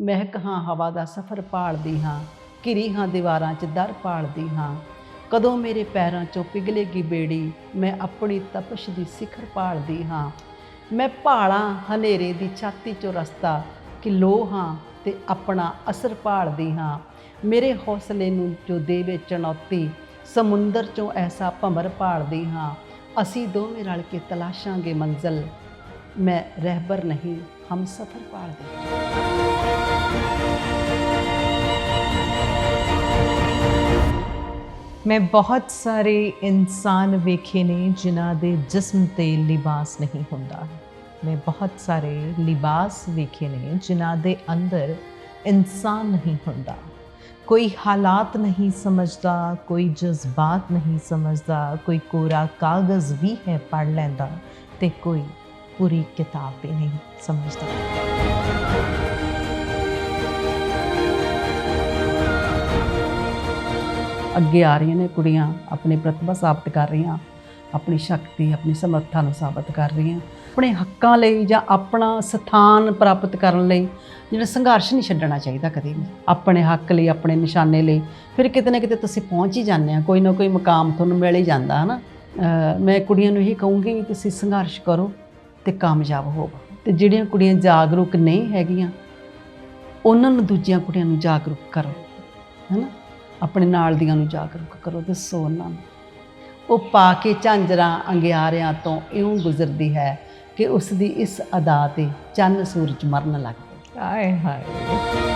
ਮਹਿਕ ਹਾਂ ਹਵਾ ਦਾ ਸਫ਼ਰ ਪਾਲਦੀ ਹਾਂ, ਘਿਰੀ ਹਾਂ ਦੀਵਾਰਾਂ 'ਚ ਦਰ ਪਾਲਦੀ ਹਾਂ। ਕਦੋਂ ਮੇਰੇ ਪੈਰਾਂ 'ਚੋਂ ਪਿਘਲੇਗੀ ਬੇੜੀ, ਮੈਂ ਆਪਣੀ ਤਪਸ਼ ਦੀ ਸਿਖਰ ਪਾਲਦੀ ਹਾਂ। ਮੈਂ ਭਾਲਾਂ ਹਨੇਰੇ ਦੀ ਛਾਤੀ 'ਚੋਂ ਰਸਤਾ ਕਿ ਲੋ ਹਾਂ ਤੇ ਆਪਣਾ ਅਸਰ ਪਾਲਦੀ ਹਾਂ। ਮੇਰੇ ਹੌਸਲੇ ਨੂੰ ਜੋ ਦੇਵੇ ਚੁਣੌਤੀ, ਸਮੁੰਦਰ 'ਚੋਂ ਐਸਾ ਭੰਬਰ ਪਾਲਦੀ ਹਾਂ। ਅਸੀਂ ਦੋਵੇਂ ਰਲ ਕੇ ਤਲਾਸ਼ਾਂਗੇ ਮੰਜ਼ਲ। ਮੈਂ ਰਹਿਬਰ ਨਹੀਂ, ਹਮ ਸਫਰ ਭਾਲਦੀ ਹਾਂ ਮੈਂ ਬਹੁਤ ਸਾਰੇ ਇਨਸਾਨ ਵੇਖੇ ਨੇ ਜਿਨ੍ਹਾਂ ਦੇ ਜਿਸਮ ਤੇ ਲਿਬਾਸ ਨਹੀਂ ਹੁੰਦਾ। ਮੈਂ ਬਹੁਤ ਸਾਰੇ ਲਿਬਾਸ ਵੇਖੇ ਨੇ ਜਿਨ੍ਹਾਂ ਦੇ ਅੰਦਰ ਇਨਸਾਨ ਨਹੀਂ ਹੁੰਦਾ। ਕੋਈ ਹਾਲਾਤ ਨਹੀਂ ਸਮਝਦਾ, ਕੋਈ ਜਜ਼ਬਾਤ ਨਹੀਂ ਸਮਝਦਾ, ਕੋਈ ਕੋਰਾ ਕਾਗਜ਼ ਵੀ ਹੈ ਪੜ ਲੈਂਦਾ ਤੇ ਕੋਈ ਪੂਰੀ ਕਿਤਾਬ ਵੀ ਨਹੀਂ ਸਮਝਦਾ ਅੱਗੇ ਆ ਰਹੀਆਂ ਨੇ ਕੁੜੀਆਂ ਆਪਣੀ ਪ੍ਰਤਿਭਾ ਸਾਬਤ ਕਰ ਰਹੀਆਂ ਆਪਣੀ ਸ਼ਕਤੀ ਆਪਣੀ ਸਮਰੱਥਾ ਨੂੰ ਸਾਬਤ ਕਰ ਰਹੀਆਂ ਆਪਣੇ ਹੱਕਾਂ ਲਈ ਜਾਂ ਆਪਣਾ ਸਥਾਨ ਪ੍ਰਾਪਤ ਕਰਨ ਲਈ ਜਿਹੜਾ ਸੰਘਰਸ਼ ਨਹੀਂ ਛੱਡਣਾ ਚਾਹੀਦਾ ਕਦੇ ਵੀ ਆਪਣੇ ਹੱਕ ਲਈ ਆਪਣੇ ਨਿਸ਼ਾਨੇ ਲਈ ਫਿਰ ਕਿਤੇ ਨਾ ਕਿਤੇ ਤੁਸੀਂ ਪਹੁੰਚ ਹੀ ਜਾਂਦੇ ਆ ਕੋਈ ਨਾ ਕੋਈ ਮੁਕਾਮ ਤੁਹਾਨੂੰ ਮਿਲ ਹੀ ਜਾਂਦਾ ਹਨਾ ਅਹ ਮੈਂ ਕੁੜੀਆਂ ਨੂੰ ਇਹੀ ਕਹੂੰਗੀ ਤੁਸੀਂ ਸੰਘਰਸ਼ ਕਰੋ ਤੇ ਕਾਮਯਾਬ ਹੋਵੋ ਤੇ ਜਿਹੜੀਆਂ ਕੁੜੀਆਂ ਜਾਗਰੂਕ ਨਹੀਂ ਹੈਗੀਆਂ, ਉਹਨਾਂ ਨੂੰ ਦੂਜੀਆਂ ਕੁੜੀਆਂ ਨੂੰ ਜਾਗਰੂਕ ਕਰੋ, ਹੈਨਾ? ਆਪਣੇ ਨਾਲ ਦੀਆਂ ਨੂੰ ਜਾਗਰੂਕ ਕਰੋ, ਦੱਸੋ ਉਹਨਾਂ ਨੂੰ। ਉਹ ਪਾ ਕੇ ਝਾਂਜਰਾਂ ਅੰਗਿਆਰਿਆਂ ਤੋਂ ਇਉਂ ਗੁਜ਼ਰਦੀ ਹੈ ਕਿ ਉਸ ਦੀ ਇਸ ਅਦਾ ਤੇ ਚੰਨ ਸੂਰਜ ਮਰਨ ਲੱਗ ਪਏ। ਆਏ ਹਾਏ।